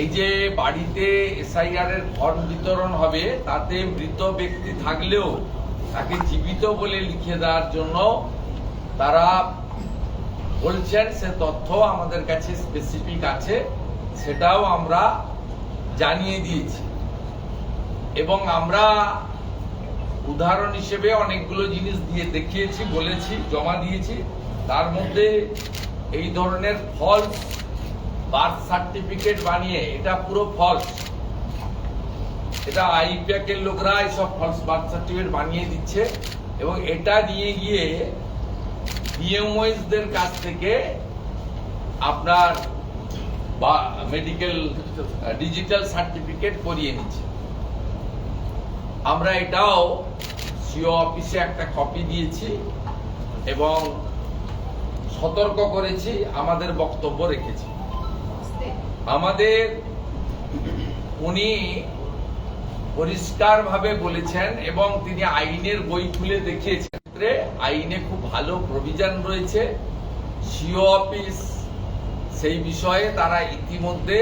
এই যে বাড়িতে এসআইআর এর ফর্ম বিতরণ হবে, তাতে মৃত ব্যক্তি থাকলেও তাকে জীবিত বলে লিখে দেওয়ার জন্য তারা বলছেন, সে তথ্য আমাদের কাছে স্পেসিফিক আছে, সেটাও আমরা জানিয়ে দিয়েছি। এবং আমরা উদাহরণ হিসেবে অনেকগুলো জিনিস দিয়ে দেখিয়েছি, বলেছি, জমা দিয়েছি। তার মধ্যে এই ধরনের ফলস বার্থ সার্টিফিকেট বানিয়ে, এটা পুরো ফলস এটা আইপ্যাকের লোকরা এইসব ফলস বার্থ সার্টিফিকেট বানিয়ে দিচ্ছে এবং এটা নিয়ে গিয়ে বিএমওএসদের কাছ থেকে আপনার মেডিকেল ডিজিটাল সার্টিফিকেট করিয়ে নিচ্ছে। আমরা এটাও সিও অফিসে একটা কপি দিয়েছি এবং সতর্ক করেছি, আমাদের বক্তব্য রেখেছি। আমাদের উনি পরিষ্কারভাবে বলেছেন এবং তিনি আইনের বই খুলে দেখিয়েছেন। আইনে খুব ভালো প্রভিশন রয়েছে। সিও অফিস, সেই বিষয়ে তারা ইতিমধ্যে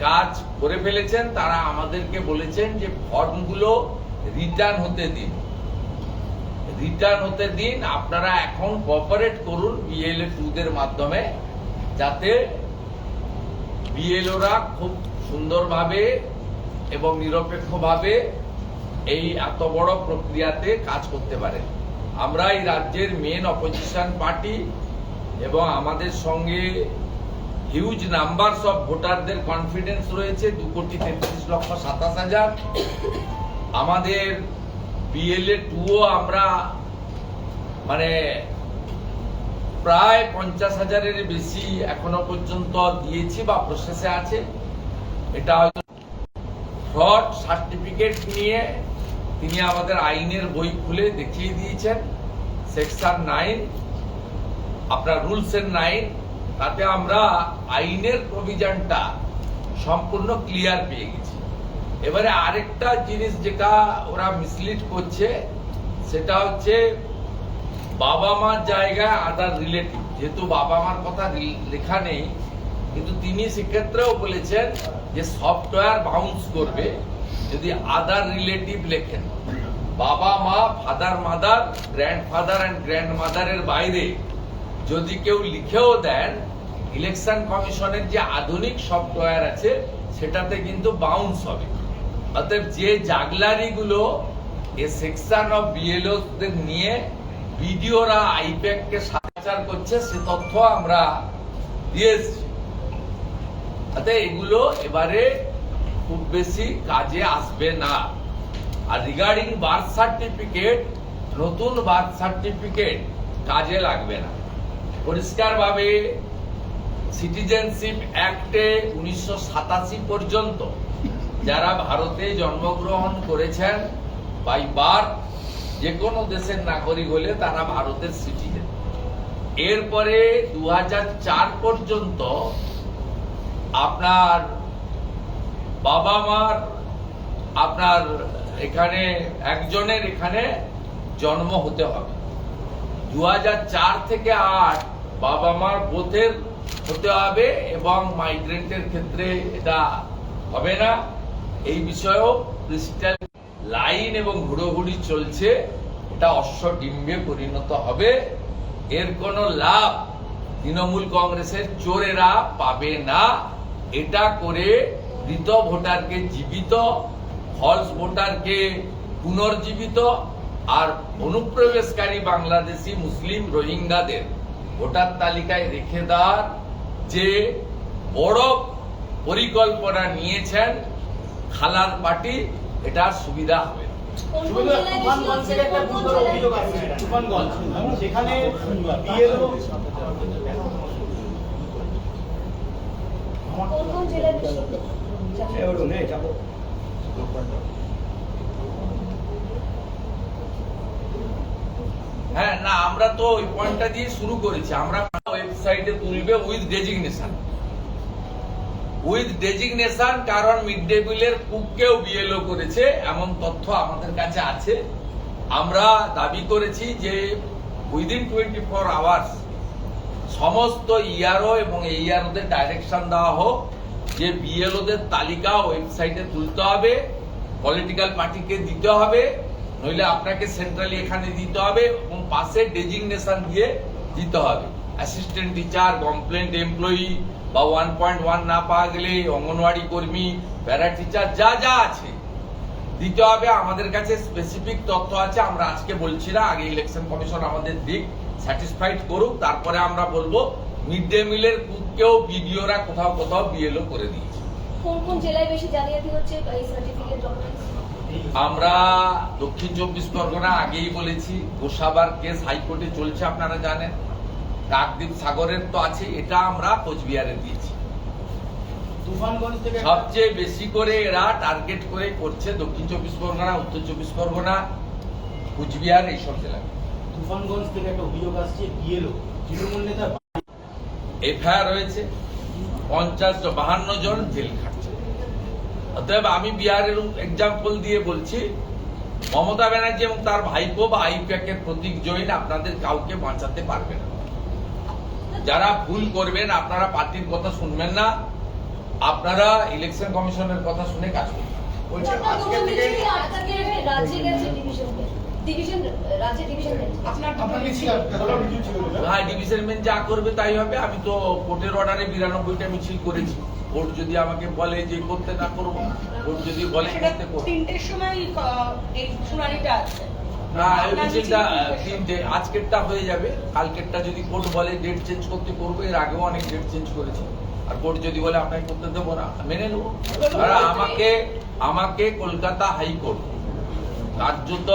কাজ করে ফেলেছেন। তারা আমাদেরকে বলেছেন যে ফর্মগুলো রিটার্ন হতে দিন। রিটার্ন হতে দিন। আপনারা এখন কোঅপারেট করুন বিএলএ টুদের মাধ্যমে, যাতে বিএলওরা খুব সুন্দরভাবে এবং নিরপেক্ষভাবে এই এত বড় প্রক্রিয়াতে কাজ করতে পারে। আমরা এই রাজ্যের মেন অপোজিশন পার্টি এবং আমাদের সঙ্গে হিউজ নাম্বার অফ ভোটারদের কনফিডেন্স রয়েছে, দু কোটি তেত্রিশ লক্ষ সাতাশ হাজার। আমাদের বিএলএ টুও আমরা মানে প্রায় পঞ্চাশ হাজারের বেশি এখনও পর্যন্ত দিয়েছি বা প্রসেসে আছে। এটা ফ্রড সার্টিফিকেট নিয়ে তিনি আমাদের আইনের বই খুলে দেখিয়ে দিয়েছেন। সেকশন নাইন আপনার রুলস এর নাইন তাতে আমরা আইনের প্রভিশনটা সম্পূর্ণ ক্লিয়ার পেয়ে গেছি। এবারে আরেকটা জিনিস যেটা ওরা মিসলিড করছে, সেটা হচ্ছে বাবা মার জায়গায় আদার রিলেটিভ যেহেতু বাবা মার কথা লেখা নেই, কিন্তু তিনি সেক্ষেত্রেও বলেছেন যে সফটওয়্যার বাউন্স করবে যদি আদার রিলেটিভ লেখেন। বাবা মা father mother grandfather and গ্র্যান্ড মাদারের বাইরে যদি কেউ লিখেও দেন ইলেকশন কমিশনের যে আধুনিক সফটওয়্যার আছে, সেটাতে কিন্তু বাউন্স হবে। অতএব যে জাগলারিগুলো এ সেকশন অফ বিএলও নিয়ে বিডিওরা আইপ্যাক কে সাচার করছে, সে তথ্য আমরা দিয়ে এসেছি। অতএব এগুলো এবারে খুব বেশি কাজে আসবে না। আর রিগার্ডিং বার্থ সার্টিফিকেট নতুন বার্থ সার্টিফিকেট কাজে লাগবে না। পরিষ্কারভাবে সিটিজেনশিপ অ্যাক্টে উনিশশো সাতাশি পর্যন্ত যারা ভারতে জন্মগ্রহণ করেছেন বাই বার্থ যে কোনো দেশের নাগরিক হলে তারা ভারতের সিটিজেন এরপরে দু পর্যন্ত আপনার বাবা মার, আপনার এখানে, একজনের এখানে জন্ম হতে হবে। দু থেকে আট বাবা মার বোথের হতে হবে এবং মাইগ্রেন্টের ক্ষেত্রে এটা হবে না। এই বিষয়েও ক্রিস্টাল লাইন এবং হুড়োহুড়ি চলছে, এটা অশ্ব ডিম্বে পরিণত হবে। এর কোনো লাভ তৃণমূল কংগ্রেসের চোরেরা পাবে না। এটা করে মৃত ভোটারকে জীবিত ফলস ভোটারকে পুনর্জীবিত আর অনুপ্রবেশকারী বাংলাদেশি মুসলিম রোহিঙ্গাদের ভোটার তালিকায় রেখে দেওয়ার যে বড় পরিকল্পনা নিয়েছেন খালার পার্টি এটার সুবিধা হবে। সেখানে হচ্ছে? হ্যাঁ না আমরা তো ওই পয়েন্টটা দিয়ে শুরু করেছি। আমরা ওয়েবসাইটে তুলবে উইথ ডেজিগনেশন উইথ ডেজিগনেশন কারণ মিড ডে মিলের কুককেও বিএলও করেছে, এমন তথ্য আমাদের কাছে আছে। আমরা দাবি করেছি যে উইদিন টোয়েন্টি ফোর আওয়ার্স সমস্ত ইআরও এবং এইআরওদের ডাইরেকশন দেওয়া হোক, যে বিএলওদের তালিকা ওয়েবসাইটে তুলতে হবে পলিটিক্যাল পার্টিকে দিতে হবে, নইলে আপনাকে সেন্ট্রালি এখানে দিতে হবে এবং পাশে ডেজিগনেশন দিয়ে দিতে হবে। অ্যাসিস্ট্যান্ট টিচার কমপ্লেন্ট এমপ্লয়ি বা ওয়ান পয়েন্ট ওয়ান না পাওয়া গেলে অঙ্গনওয়াড়ি কর্মী প্যারা টিচার যা যা আছে। দিতে হবে আমাদের কাছে স্পেসিফিক তথ্য আছে আমরা আজকে বলছি না আগে ইলেকশন কমিশন আমাদের দিক স্যাটিসফাইড করুক তারপরে আমরা বলব মিড ডে মিলের কেউ বিডিওরা কোথাও কোথাও বিএলও করে দিয়েছে। কোন কোন জেলায় বেশি জালিয়াতি হচ্ছে এই সার্টিফিকেট আমরা দক্ষিণ চব্বিশ পরগনা আগেই বলেছি গোসাবার কেস হাইকোর্টে চলছে আপনারা জানেন। কাকদ্বীপ সাগরের তো আছে এটা আমরা কোচবিহারে দিয়েছি। তুফানগঞ্জ থেকে সবচেয়ে বেশি করে এরা টার্গেট করে করছে দক্ষিণ চব্বিশ পরগনা উত্তর চব্বিশ পরগনা কুচবিহার এইসব জেলায়। তুফানগঞ্জ থেকে একটা অভিযোগ আসছে বিএলও তৃণমূল নেতা এফআইআর হয়েছে পঞ্চাশ বাহান্ন জন জেল খাটছে। অতএব আমি বিহারের এক্সাম্পল দিয়ে বলছি মমতা ব্যানার্জি এবং তার ভাইপো বা আইপ্যাকের প্রতীক জৈন আপনাদের কাউকে বাঁচাতে পারবে না। যারা ভুল করবেন আপনারা পার্টির কথা শুনবেন না। আপনারা ইলেকশন কমিশনের কথা শুনে কাজ করবেন? হ্যাঁ ডিভিশন বেঞ্চ যা করবে তাই হবে। আমি তো কোর্টের অর্ডারে বিরানব্বইটা মিছিল করেছি। কোর্ট যদি আমাকে বলে যে করতে না করব কোর্ট যদি বলে সেটা করতে তিনটের সময় এই শুনানিটা আছে। না এই তিনটে আজকেরটা হয়ে যাবে কালকেরটা যদি কোর্ট বলে ডেট চেঞ্জ করতে করব এর আগেও অনেক ডেট চেঞ্জ করেছি। আর কোর্ট যদি বলে আপনাকে করতে দেবো না মেনে নেব। আমাকে আমাকে কলকাতা হাইকোর্ট কার্যত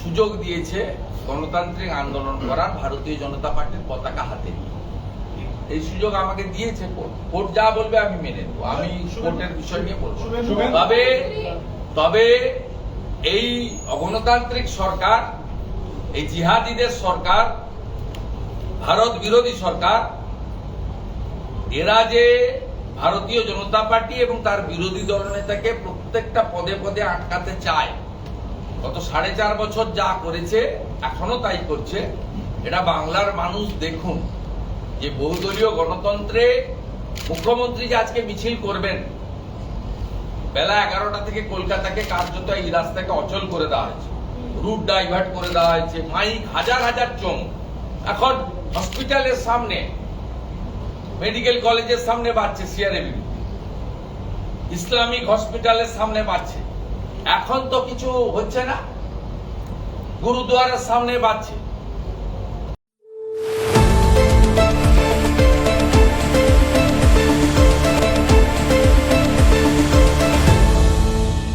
সুযোগ দিয়েছে গণতান্ত্রিক আন্দোলন করার ভারতীয় জনতা পার্টির পতাকা হাতে এই সুযোগ আমাকে দিয়েছে কোর্ট। কোর্ট যা বলবে আমি মেনে নেব। আমি কোর্টের বিষয় নিয়ে বলব তবে তবে এই অগণতান্ত্রিক সরকার, এই জিহাদিদের সরকার, ভারত বিরোধী সরকার, এরা যে ভারতীয় জনতা পার্টি এবং তার বিরোধী দলনেতাকে প্রত্যেকটা পদে পদে আটকাতে চায়, গত সাড়ে চার বছর যা করেছে, এখনও তাই করছে। এটা বাংলার মানুষ দেখুন যে বহুদলীয় গণতন্ত্রে মুখ্যমন্ত্রী যে আজকে মিছিল করবেন বেলা এগারোটা থেকে কলকাতাকে কার্যত এই রাস্তাকে অচল করে দেওয়া হয়েছে। রুট ডাইভার্ট করে দেওয়া হয়েছে, মাইক, হাজার হাজার চোং এখন হসপিটালের সামনে, মেডিকেল কলেজের সামনে বাড়ছে সিআরএবি ইসলামিক হসপিটালের সামনে বাড়ছে। এখন তো কিছু হচ্ছে না। গুরুদুয়ারের সামনে বাড়ছে।